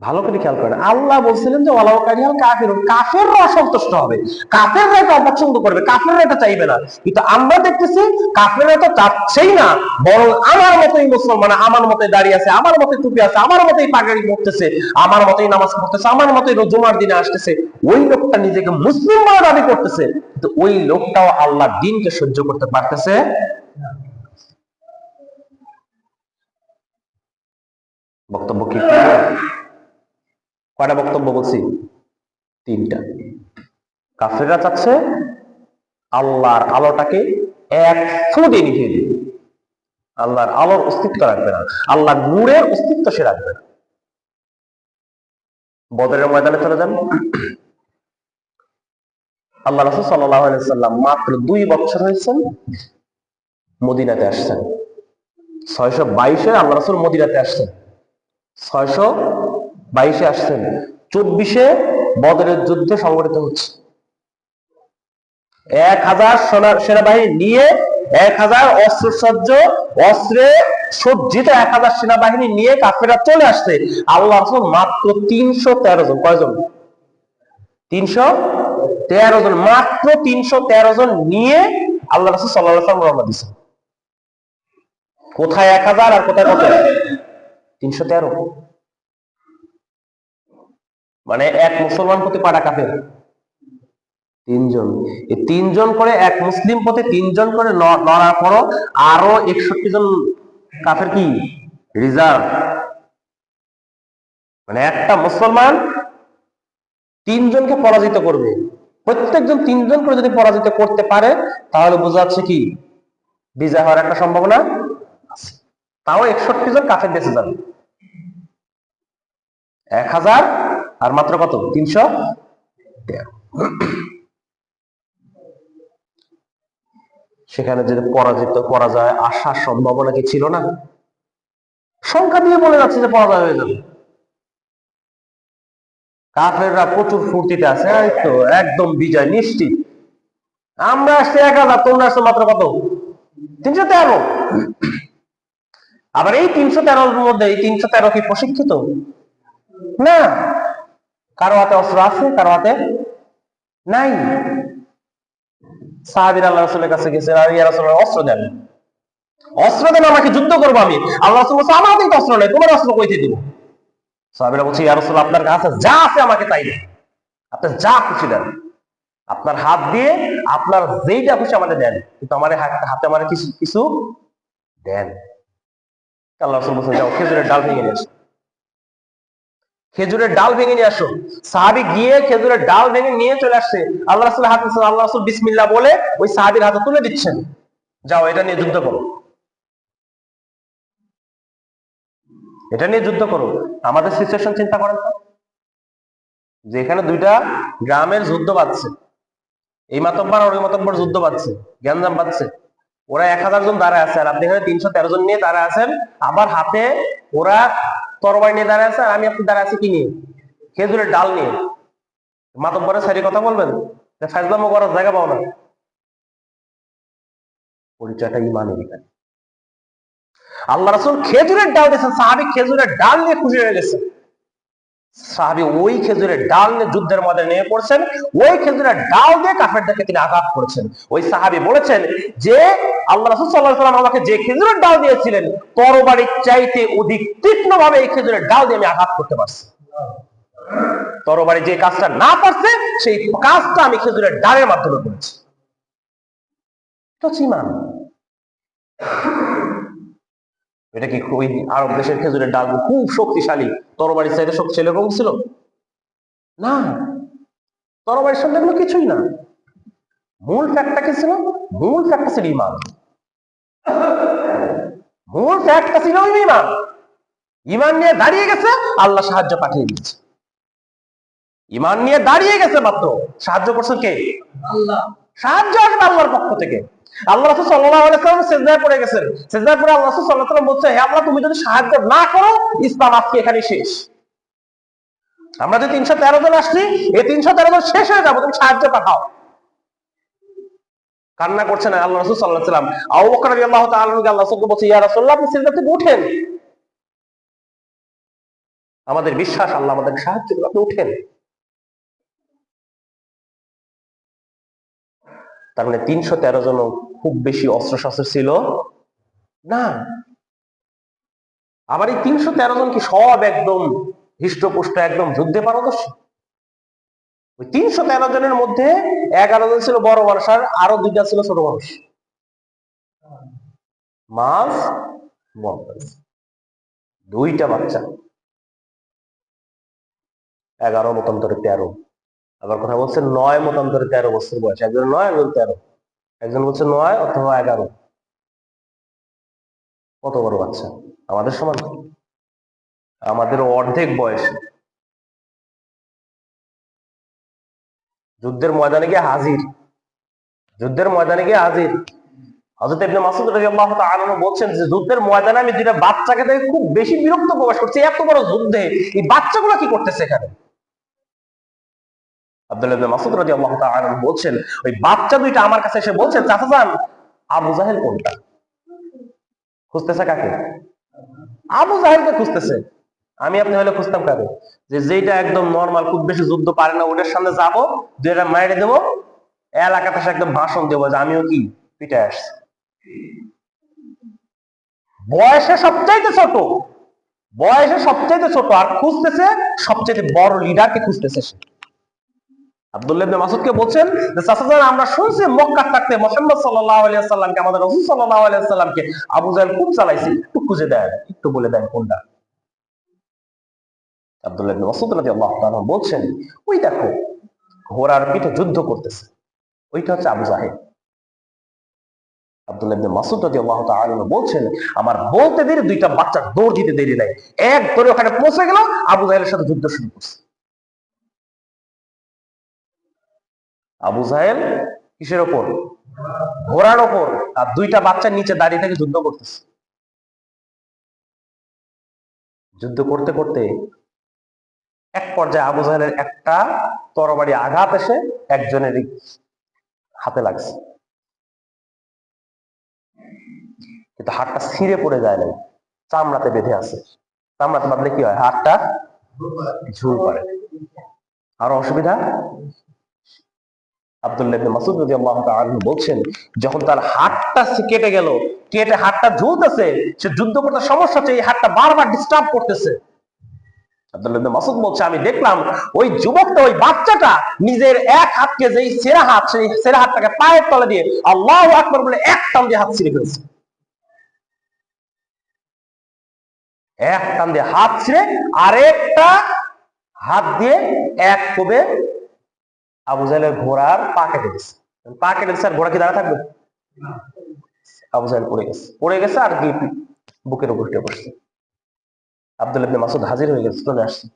ভালো করে খেয়াল করেন। আল্লাহ বলছিলেন যে, ওয়ালাউ কারিহাল কাফির কাফেররা অসন্তুষ্ট হবে। কাফেররা এটা অপছন্দ করবে। কাফেররা এটা চাইবে না। কিন্তু আমরা দেখতেছি, কাফেররা তো চাচ্ছেই না। বরং আমার মতোই মুসলমান, আমার মতোই দাঁড়িয়ে আছে, আমার মতোই টুপি আছে, আমার মতোই পাগাড়ি পড়তেছে আমার মতোই নামাজ পড়তেছে, আমার মতোই জুমার দিনে আসতেছে। ওই লোকটা নিজেকে মুসলিম বলে দাবি করতেছে। কিন্তু ওই লোকটাও আল্লাহ দিনকে সহ্য করতে পারতেছে বক্তব্য কি? কয়টা বক্তব্য বলছি? তিনটা। কাফেররা চাচ্ছে আল্লাহর আলোটাকে এক ফুটে নিভিয়ে দিবে আল্লাহর আলোর অস্তিত্ব রাখবে না। আল্লাহর নূরের অস্তিত্ব সে রাখবে না। বদরের ময়দানে চলে যান। আল্লাহ রসুল সাল্লাম মাত্র দুই বছর হয়েছেন মদিনাতে আসছেন। ছয়শো বাইশে আল্লাহ রসুল মদিনাতে আসছেন। ছয়শো বাইশে আসছেন। চব্বিশে বদরের যুদ্ধ সংগঠিত হচ্ছে। এক হাজার সোনা- সেনাবাহিনী নিয়ে এক হাজার অস্ত্রসজ্জ, অস্ত্রে সজ্জিত এক হাজার সেনাবাহিনী নিয়ে কাফেরা চলে আসছে। আল্লাহ মাত্র তিনশো তেরো জন। কয়জন? তিনশো তেরো জন। মাত্র তিনশো তেরো জন নিয়ে আল্লাহ রাসূল সাল্লাহ রওনা দিয়েছেন। কোথায় এক হাজার আর কোথায় কত? তিনশো তেরো। মানে এক মুসলমান প্রতি পাড়া কাফের। তিনজন। এই তিনজন করে এক মুসলিম পথে তিনজন করে লড়ার পরও আরও একষট্টি জন কাফের কি? রিজার্ভ। মানে একটা মুসলমান তিনজনকে পরাজিত করবে। প্রত্যেকজন তিনজন করে যদি পরাজিত করতে পারে, তাহলে বোঝা যাচ্ছে কি? বিজয় হওয়ার একটা সম্ভাবনা তাও একষট্টি জন কাফের বেঁচে যাবে। এক হাজার আর মাত্র কত? তিনশো? তেরো সেখানে যদি পরাজিত করা যায় আসার সম্ভাবনা কি ছিল না? সংখ্যা দিয়ে বলে যাচ্ছে যে পরাজয় হয়ে যাবে। কাফেররা প্রচুর ফুর্তিতে আছে তো একদম বিজয়, নিশ্চিত। আমরা আসছি এক হাজার, তোমরা আসছো মাত্র কত? তিনশো তেরো। আবার এই তিনশো তেরোর মধ্যে, এই তিনশো তেরো কি প্রশিক্ষিত? না। কারও হাতে অস্ত্র আছে, কারও হাতে নাই। সাহাবির আল্লাহ রসুলের কাছে গেছে, আর ইয়া রাসূল অস্ত্র দেন। অস্ত্র দেন, আমাকে যুদ্ধ করব আমি। আল্লাহ রসুল আমার হাতেই তো অস্ত্র নেই, তোমার অস্ত্র কইতে দিব? সাহাবিরা বলছে, ইয়া রাসূল আপনার কাছে যা আছে আমাকে তাই দেন। আপনি যা খুশি দেন। আপনার হাত দিয়ে আপনার যেইটা খুশি আমাদের দেন। কিন্তু আমার হাতে হাতে আমার কিছু কিছু দেন। আল্লাহ রসুল বলছে, যাও, খেজুরের ডাল ভেঙে নিয়ে আসো। খেজুরের ডাল ভেঙে নিয়ে আসো। সাহাবি গিয়ে খেজুরের ডাল ভেঙে নিয়ে চলে আসছে। আল্লাহ রাসুল হাতে আল্লাহ রাসুল বিসমিল্লাহ বলে ওই সাহাবির হাতে তুলে দিচ্ছেন। যাও, এটা নিয়ে যুদ্ধ করো। এটা নিয়ে যুদ্ধ করো। আমাদের সিচুয়েশন চিন্তা করেন তো। যে এখানে দুইটা গ্রামের যুদ্ধ বাঁধছে। এই মাতব্বর আর ওই মাতব্বর যুদ্ধ বাঁধছে জ্ঞানজাম বাঁধছে। ওরা এক হাজার জন দাঁড়ায় আছে আর আপনি এখানে তিনশো তেরো জন নিয়ে দাঁড়ায় আছেন। আবার হাতে ওরা তরবারি নিয়ে দাঁড়ায় আছে আর আমি আপনি দাঁড়ায় আছি কি নিয়ে? খেজুরের ডাল নিয়ে। মাতব্বরের সারি কথা বলবেন? ফাইজলাম করার জায়গা পাও না। পরিচয়টা ইমানের আল্লাহ রাসুল খেজুরের ডাল দিয়েছেন, সাহাবি খেজুরের ডাল নিয়ে খুশি হয়ে গেছে। সাহাবি ওই খেজুরের ডাল নিয়ে যুদ্ধের মধ্যে নিয়ে পড়ছেন, ওই খেজুরের ডাল দিয়ে কাফেরদেরকে তিনি আঘাত করেছেন। ওই সাহাবি বলেছেন যে, আল্লাহ রাসুল সাল্লাহ সাল্লাম আমাকে যে খেজুরের ডাল দিয়েছিলেন, তরবারির চাইতে অধিক তীক্ষ্ণ ভাবে এই খেজুরের ডাল দিয়ে আমি আঘাত করতে পারছি। তরবারি যে কাজটা না পারছে সেই কাজটা আমি খেজুরের ডালের মাধ্যমে করেছি। তো চিমান এটা কি ওই আরব দেশের খেজুরের ডাল খুব শক্তিশালী? তরবারির চাইতে শক্তিশালী এরকম ছিল? না। তরবারির সঙ্গে এগুলো কিছুই না। মূল ফ্যাক্টটা কি ছিল? মূল ফ্যাক্টটা ছিল ইমান মূল ফ্যাক্টটা ছিল ইমান ইমান নিয়ে দাঁড়িয়ে গেছে, আল্লাহ সাহায্য পাঠিয়ে দিয়েছে। ইমান নিয়ে দাঁড়িয়ে গেছে মাত্র। সাহায্য করছেন কে? সাহায্য আসবে আল্লাহর পক্ষ থেকে। আল্লাহ রাসূল পড়ে গেছেন। পড়ে আল্লাহ রাসূল বলছে, হে আল্লাহ, তুমি যদি সাহায্য না করো, ইসলাম আজকে এখানে শেষ। আমরা যে তিনশো তেরো জন আসছি, এই তিনশো তেরো জন শেষ হয়ে যাব, তুমি সাহায্য পাঠাও। কান্না করছেন আল্লাহ রাসূল সাল্লাল্লাহু আলাইহি ওয়াসাল্লাম। আবু বকর রাদিয়াল্লাহু তাআলা আনহু আল্লাহ রাসূল বলছে, ইয়া রাসূলুল্লাহ, আপনি উঠেন। আমাদের বিশ্বাস, আল্লাহ আমাদের সাহায্য আপনি উঠেন। তার মানে তিনশো তেরো জন খুব বেশি অস্ত্র শস্ত্র ছিল না। আবার এই তিনশো তেরো জন কি সব একদম হৃষ্টপুষ্ট, একদম যুদ্ধে পারদর্শী? ওই তিনশো তেরো জনের মধ্যে এগারো জন ছিল বড় মানুষ আর আরও দুইটা ছিল ছোট মানুষ। মাছ দুইটা বাচ্চা। এগারো মতান্তরে তেরো। আবার কথা বলছে নয় মতান্তরে তেরো বছর বয়স। একজন নয় একজন তেরো। একজন বলছে নয় অথবা এগারো। কত বড় বাচ্চা? আমাদের সমান আমাদের অর্ধেক বয়স। যুদ্ধের ময়দানে গিয়ে হাজির। যুদ্ধের ময়দানে গিয়ে হাজির। হযরত ইবনে মাসউদ রাদিয়াল্লাহু তাআলা বলছেন যে, যুদ্ধের ময়দানে আমি দুইটা বাচ্চাকে দেখে খুব বেশি বিরক্ত প্রকাশ করছি। এত বড় যুদ্ধে এই বাচ্চাগুলো কি করতেছে এখানে? আব্দুল্লাহ রাদিয়াল্লাহু তাআলা আনহু বলছেন, ওই বাচ্চা দুইটা আমার কাছে এসে বলছে, চাচা যান, আবু জাহেল কোনটা? খুঁজতেছে কাকে? আবু জাহেলকে খুঁজতেছে। আমি আপনি হলে খুঁজতাম কাকে? যে যেটা একদম নর্মাল খুব বেশি যুদ্ধ পারে না সামনে যাব মাইরে দেবো, এলাকাতে এসে একদম ভাষণ দেবো যে, আমিও কি? পিঠে আসছি। বয়সে সবচাইতে ছোট, বয়সে সবচাইতে ছোট, আর খুঁজতেছে সবচাইতে বড় লিডারকে খুঁজতেছে সে। আব্দুল্লাহ মাসুদকে বলছেন যে আমরা শুনছি মক্কা থাকতে মুহাম্মদ আমাদের আবু জাহেল খুব চালাইছে। একটু খুঁজে দেন, একটু বলে দেন কোনটা? আব্দুল্লাহ মাসুদ বলছেন, ওই দেখো, ঘোড়ার পিঠে যুদ্ধ করতেছে। ওইটা হচ্ছে আবু জাহেল। আব্দুল্লাহ মাসুদ রাদিয়াল্লাহু তাআলা বলছেন, আমার বলতে দেরি, দুইটা বাচ্চা দৌড় দিতে দেরি নাই। এক ধরে ওখানে পৌঁছে গেল, আবু জাহেলের সাথে যুদ্ধ শুরু করছে। আবু জাহেল কিসের ওপর? ঘোড়ার ওপর। আর দুইটা বাচ্চা নিচে দাঁড়িয়ে থেকে যুদ্ধ করতেছে। যুদ্ধ করতে করতে এক পর্যায়ে আবু জাহেলের একটা তরবারি আঘাত এসে একজনের হাতে লাগছে। কিন্তু হাতটা ছিঁড়ে পড়ে যায় না চামড়াতে বেঁধে আছে। চামড়াতে বাঁধলে কি হয়? হাতটা ঝুল পড়ে। আরও অসুবিধা? আব্দুল্লাহ ইবনে মাসউদ রাদিয়াল্লাহু তাআলা বলছেন, যখন তার কেটে গেল, কেটে ঝুলতেছে, সে যুদ্ধ করতে সমস্যা হচ্ছে, এই বারবার ডিস্টার্ব করতেছে। আব্দুল্লাহ মাসউদ বলছে, আমি দেখলাম ওই যুবকটা, ওই বাচ্চাটা নিজের এক হাতকে যেই সেরা হাত, সেই সেরা হাতটাকে পায়ের তলে দিয়ে আল্লাহু আকবার বলে এক টান দিয়ে হাত ছিঁড়ে ফেলছে। এক টান দিয়ে হাত ছিঁড়ে আরেকটা হাত দিয়ে এক কোবে আবু জাহেলের ঘোড়ার পা কেটে দিচ্ছে পা কেটে দিচ্ছে আর ঘোড়া কি দাঁড়া থাকবে? আবু জাহেল পড়ে গেছে। পড়ে গেছে আর কি বুকের উপর উঠে পড়ছে। আব্দুল ইবনে মাসুদ হাজির হয়ে গেছে, চলে আসছে।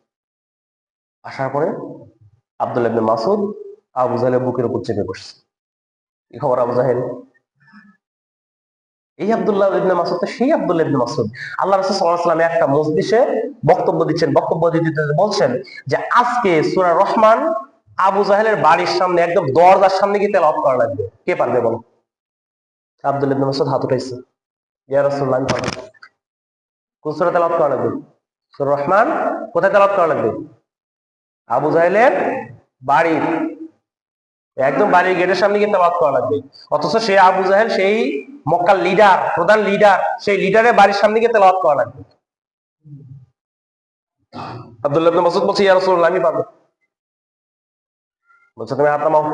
আসার পরে আব্দুল ইবনে মাসুদ আবু জাহেলের বুকের উপর চেপে বসছে। কি খবর আবু জাহেল? এই আব্দুল্লাহ ইবনে মাসুদ সেই আব্দুল্লাহ ইবনে মাসুদ আল্লাহ রাসূল সাল্লাল্লাহু আলাইহি একটা মজলিসে বক্তব্য দিচ্ছেন। বক্তব্য দিতে বলছেন যে, আজকে সূরা রহমান আবু জাহেলের বাড়ির সামনে একদম দরজার সামনে গিয়ে তেলাওয়াত করা লাগবে। কে পারবে বলো? আব্দুল ইবনে মাসুদ হাত উঠাইছে। ইয়া রাসূলুল্লাহ, আমি পারব। কোন সূরা তেলাওয়াত করা লাগবে? সূরা রহমান, কোথায় তেলাওয়াত করা লাগবে? আবু জাহেলের বাড়ির, একদম বাড়ির গেটের সামনে গিয়ে তেলাওয়াত করা লাগবে। অথচ সে আবু জাহেল, সেই মক্কার লিডার প্রধান লিডার সেই লিডারের বাড়ির সামনে গিয়ে তেলাওয়াত করা লাগবে। আব্দুল্লাহ ইবনে মাসুদ বলছে, ইয়া রাসূলুল্লাহ, আমি পারব। বলছে, তুমি হাত নামাও।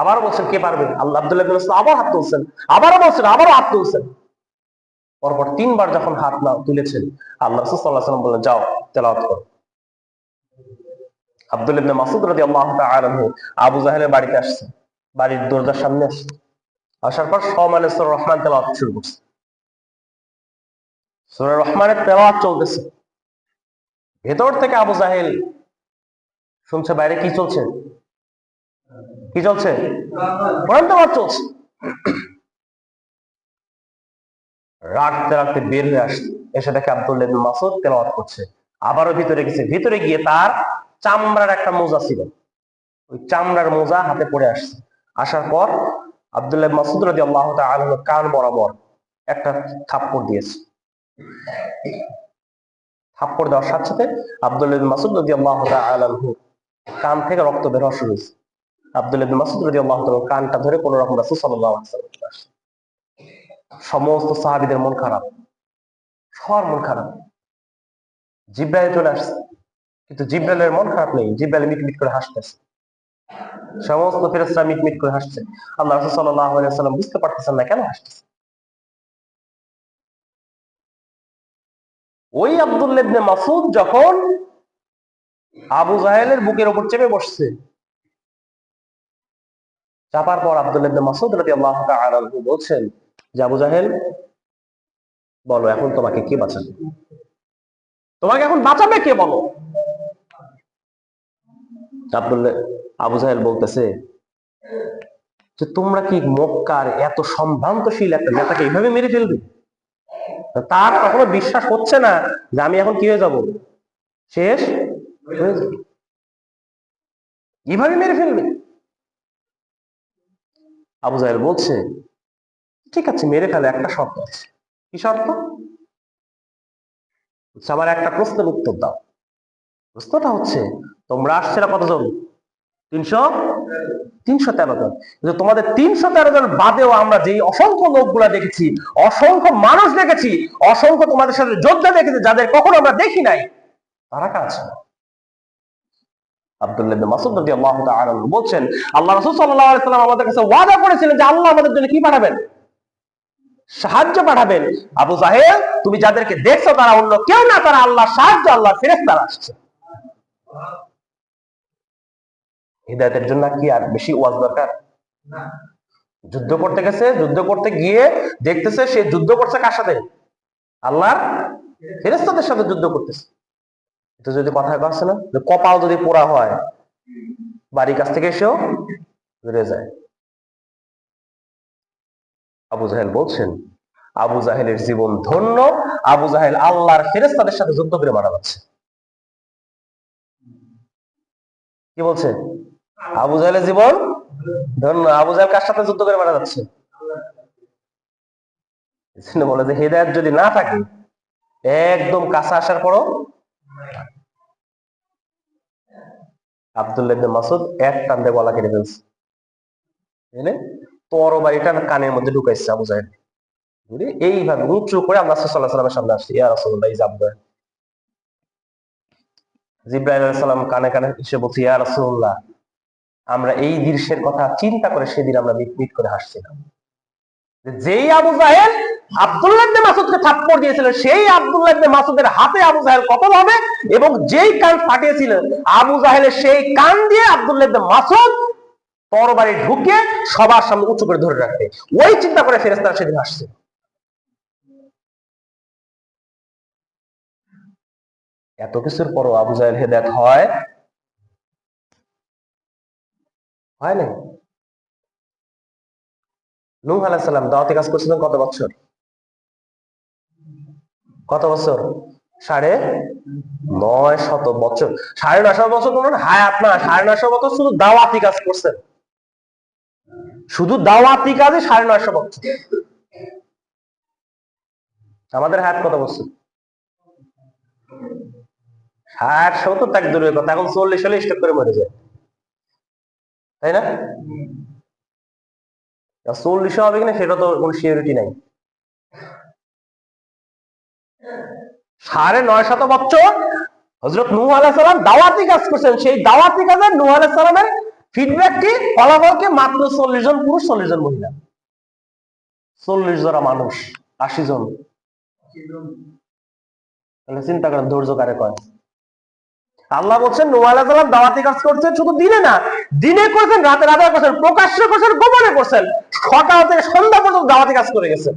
আবার বলছেন, কে পারবে? আল্লাহ আব্দুল্লাহ আবার হাত তুলছেন, আবারও বলছেন, আবারও হাত তুলছেন। পরপর তিনবার যখন হাত না তুলেছেন, আল্লাহ সাল্লাম বললেন, যাও, তেলাওয়াত করো। আব্দুল ইবনে তাআলা আনহু আবু জাহেলের বাড়িতে আসছে, বাড়ির দরজার সামনে আসছে। আসার পর সমানে রহমান তেলাওয়াত শুরু করছে। সূরা রহমানের তেলাওয়াত চলতেছে। ভেতর থেকে আবু জাহেল শুনছে, বাইরে কি চলছে? কি চলছে? কোরআন তেলাওয়াত চলছে। রাখতে রাখতে বের হয়ে আসছে। এসে দেখে আব্দুল্লাহ মাসউদ তেলাওয়াত করছে। আবারও ভিতরে গেছে। ভিতরে গিয়ে তার চামড়ার একটা মোজা ছিল। ওই চামড়ার মোজা হাতে পড়ে আসছে। আসার পর আব্দুল্লাহ মাসুদ রাজি আল্লাহ তাআলা কান বরাবর একটা থাপ্পড় দিয়েছে। থাপ্পড় দেওয়ার সাথে সাথে আব্দুল ইবনে মাসুদ রাদিয়াল্লাহু তাআলা আনহু কান থেকে রক্ত বের হওয়া শুরু হয়েছে। আব্দুল ইবনে কানটা ধরে কোন রকম সমস্ত সাহাবীদের মন খারাপ, সবার মন খারাপ। জিব্রাইল চলে আসছে, কিন্তু জিব্রাইলের মন খারাপ নেই, জিব্রাইল মিট মিট করে হাসতেছে। সমস্ত ফেরেশতারা মিট মিট করে হাসছে। আল্লাহ রাসূল সাল্লাল্লাহু বুঝতে পারতেছেন না কেন হাসতেছে? ওই আব্দুল্লাহ ইবনে মাসুদ যখন আবু জাহেলের বুকের উপর চেপে বসছে চাপার পর আব্দুল্লাহ মাসুদ রাদিয়াল্লাহু তাআলা আনহু বলছেন আবু জাহেল, বলো, এখন তোমাকে কে বাঁচাবে? তোমাকে এখন বাঁচাবে কে, বলো? আব্দুল্লাহ, আবু জাহেল বলতেছে যে, তোমরা কি মক্কার এত সম্ভ্রান্তশীল একটা নেতাকে এইভাবে মেরে ফেলবে? তার কখনো বিশ্বাস হচ্ছে না যে, আমি এখন কি হয়ে যাব? শেষ হয়ে যাব। কীভাবে মেরে ফেলবে? আবু জাহেল বলছে, ঠিক আছে, মেরে ফেলে, একটা শর্ত আছে। কি শর্ত? আমার একটা প্রশ্নের উত্তর দাও। প্রশ্নটা হচ্ছে, তোমরা আসছে না কতজন? তিনশো? তিনশো তেরো জন। কিন্তু তোমাদের তিনশো তেরো জন বাদেও আমরা যেই অসংখ্য লোকগুলা দেখেছি, অসংখ্য মানুষ দেখেছি, অসংখ্য তোমাদের সাথে যোদ্ধা দেখেছি, যাদের কখনো আমরা দেখি নাই, তারা কাছে আব্দুল্লাহ মাসউদ রাদিয়াল্লাহু তাআলা বলছেন, আল্লাহ আমাদের কাছে ওয়াদা করেছিলেন যে আল্লাহ আমাদের জন্য কি পাঠাবেন? সাহায্য পাঠাবেন। আবু জাহেল, তুমি যাদেরকে দেখছ তারা অন্য কেউ না, তারা আল্লাহ সাহায্য আল্লাহ আসছে। হৃদায়তের জন্য কি আর বেশি ওয়াজ দরকার? যুদ্ধ করতে গেছে, যুদ্ধ করতে গিয়ে দেখতেছে সে যুদ্ধ করছে কার সাথে? আল্লাহর ফেরেস্তাদের সাথে যুদ্ধ করতেছে। এটা যদি কথা আছে না কপাল যদি পোড়া হয়, বাড়ির কাছ থেকে এসেও বেড়ে যায়। আবু জাহেল বলছেন, আবু জাহেলের জীবন ধন্য, আবু জাহেল আল্লাহর ফেরেস্তাদের সাথে যুদ্ধ করে মারা যাচ্ছে। কি বলছে? আবু জাহেলের জীবন ধন্য, আবু জাহেল কার সাথে যুদ্ধ করে মারা যাচ্ছে? বলে যে হেদায়ত যদি না থাকে, একদম কাছে আসার পরও আব্দুল্লাহ মাসুদ এক গলা কেটে ফেলছে। কানের মধ্যে ঢুকাইছে আবু জাহেল। বুঝলি এইভাবে উঁচু করে আমরা সামনে আসছি। ইয়া সালাম কানে কানে এসে বলছে, ইয়া আমরা এই দৃশ্যের কথা চিন্তা করে সেদিন আমরা মিট করে হাসছিলাম। যেই আবু জাহেল আব্দুল্লাহ ইবনে মাসুদকে থাপ্পড় দিয়েছিলেন সেই আব্দুল্লাহ মাসুদের হাতে আবু জাহেল কতল হবে এবং যেই কান ফাটিয়েছিলেন আবু জাহেলের সেই কান দিয়ে আব্দুল্লাহ ইবনে মাসুদ তরবারি ঢুকে সবার সামনে উঁচু করে ধরে রাখতে ওই চিন্তা করে ফেরেস্তারা সেদিন আসছে। এত কিছুর পরও আবু জাহেল হেদায়ত হয়? হয় না নূহ আলাইহিস সালাম দাওয়াতি কাজ করছিলেন কত বছর? কত বছর? সাড়ে নয় শত বছর। সাড়ে নয় শত বছর বলুন হায়াত না, সাড়ে নয় শত বছর শুধু দাওয়াতি কাজ করছেন। শুধু দাওয়াতি কাজে সাড়ে নয়শো বছর। আমাদের হায়াত কত বছর? ষাট সত্তর তাক দূরের কথা, এখন চল্লিশ হলে স্টক করে মরে যায়। তাই না? চল্লিশ হবে কিনা সেটা তো কোনো সিওরিটি নাই। সাড়ে নয় শত বছর হজরত নূহ আলাহ দাওয়াতি কাজ করছেন। সেই দাওয়াতি কাজে নূহ আলাহ ফিডব্যাক কি? ফলাফল কি মাত্র চল্লিশ জন পুরুষ, চল্লিশ জন মহিলা। চল্লিশ জনা মানুষ, আশি জন। চিন্তা করেন, ধৈর্য কারে কয়? আল্লাহ বলছেন আলাইহিস সালাম দাওয়াতি কাজ করছেন শুধু দিনে না, দিনে করছেন, রাতে রাতে করছেন, প্রকাশ্য করছেন, গোপনে করছেন। সকাল থেকে সন্ধ্যা পর্যন্ত দাওয়াতি কাজ করে গেছেন।